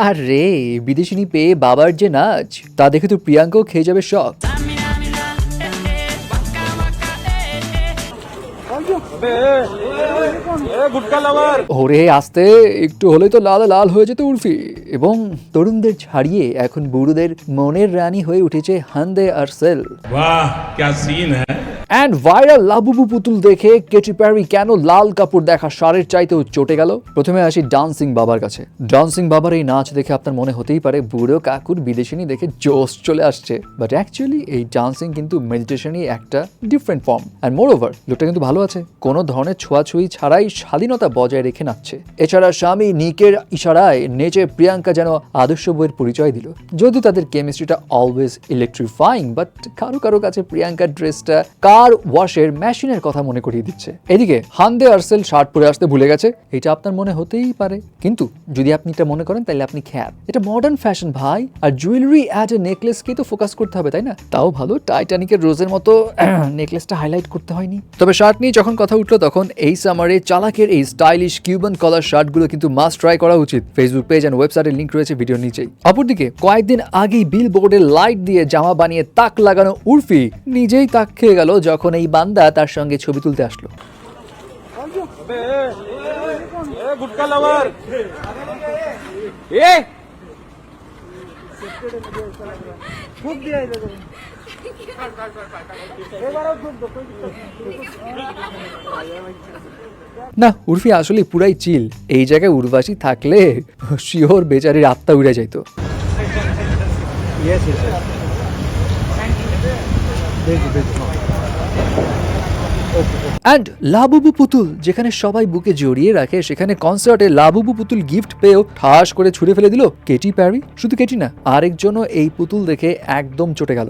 আরে, বিদেশিনী পেয়ে বাবার যে নাচ, তা দেখে তো প্রিয়াঙ্কাও খেয়ে যাবে শখ। ওরে, আসতে, একটু হলে তো লাল লাল হয়ে যেত উর্ফি এবং তরুণদের ছাড়িয়ে এখন বুড়ুদের মনের রানী হয়ে উঠেছে হান্দে আর সেল বাহ, ক্যা সিন হ্যায়। অ্যান্ড ভাইরাল লাবুবু পুতুল দেখে কেটি প্যারি কেন লাল কাপড় দেখা সারের চাইতেও চটে গেল? প্রথমে আসি ডান্সিং বাবার কাছে। ডান্সিং বাবার এই নাচ দেখে আপনার মনে হতেই পারে, বুড়ো কাকুর বিদেশিনী দেখে জোশ চলে আসছে। বাট অ্যাকচুয়ালি এই ডান্সিং কিন্তু মেডিটেশনই একটা different form and moreover লোকটা কিন্তু ভালো আছে। কোনো ধরনের ছোঁয়াছুঁই ছাড়াই স্বাধীনতা বজায় রেখে নাচছে। এছাড়া স্বামী নিকের ইশারায় নেচে প্রিয়াঙ্কা যেন আদর্শ বইয়ের পরিচয় দিল। যদি তাদের কেমিস্ট্রিটা অলওয়েজ ইলেকট্রিফাইং বাট কারও কারও কাছে প্রিয়াঙ্কার ড্রেসটা কার ওয়াশের মেশিনের কথা মনে করিয়ে দিচ্ছে। এদিকে হান্দে আরসেল শার্ট পরে আসতে ভুলে গেছে। এটা আপনার মনে হতেই পারে। কিন্তু যদি আপনি এটা মনে করেন, তাহলে আপনি খ্যাত। এটা মডার্ন ফ্যাশন ভাই, আর জুয়েলারি অ্যাড এ নেকলেসকেই তো ফোকাস করতে হবে, তাই না? তাও ভালো টাইটানিকের রোজের মতো নেকলেসটা হাইলাইট করতে হয়নি। তবে শার্ট নিয়ে যখন কথা উঠল, তখন এই সামারে চালাকের এই স্টাইলিশ কিউবান কলার শার্টগুলো কিন্তু মাস্ট ট্রাই করা উচিত। ফেসবুক পেজ অ্যান্ড ওয়েবসাইটের লিঙ্ক রয়েছে ভিডিও নিচেই। অপরদিকে, কয়েকদিন আগেই বিল বোর্ডের লাইট দিয়ে জামা বানিয়ে তাক লাগানো উর্ফি নিজেই তাক খেয়ে গেল যখন এই বান্দা তার সঙ্গে ছবি তুলতে আসলো। না উর্ফি আসলে পুরাই চিল। এই জায়গায় উর্বাসী থাকলে শিওর বেচারির আত্মা উড়ে যাইতো। অ্যান্ড লাবুবু পুতুল যেখানে সবাই বুকে জড়িয়ে রাখে সেখানে কনসার্টে লাবুবু পুতুল গিফট পেয়েও ঠাস করে ছুড়ে ফেলে দিল কেটি প্যারি। শুধু কেটি না আরেকজনও এই পুতুল দেখে একদম চটে গেল।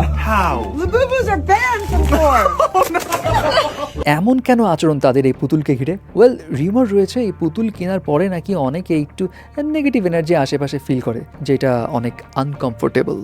How? Labubus are banned from floor. এমন কেন আচরণ তাদের এই পুতুলকে ঘিরে ওয়েল রিউমার রয়েছে এই পুতুল কেনার পরে নাকি অনেকে একটু নেগেটিভ এনার্জি আশেপাশে ফিল করে যেটা অনেক আনকমফোর্টেবল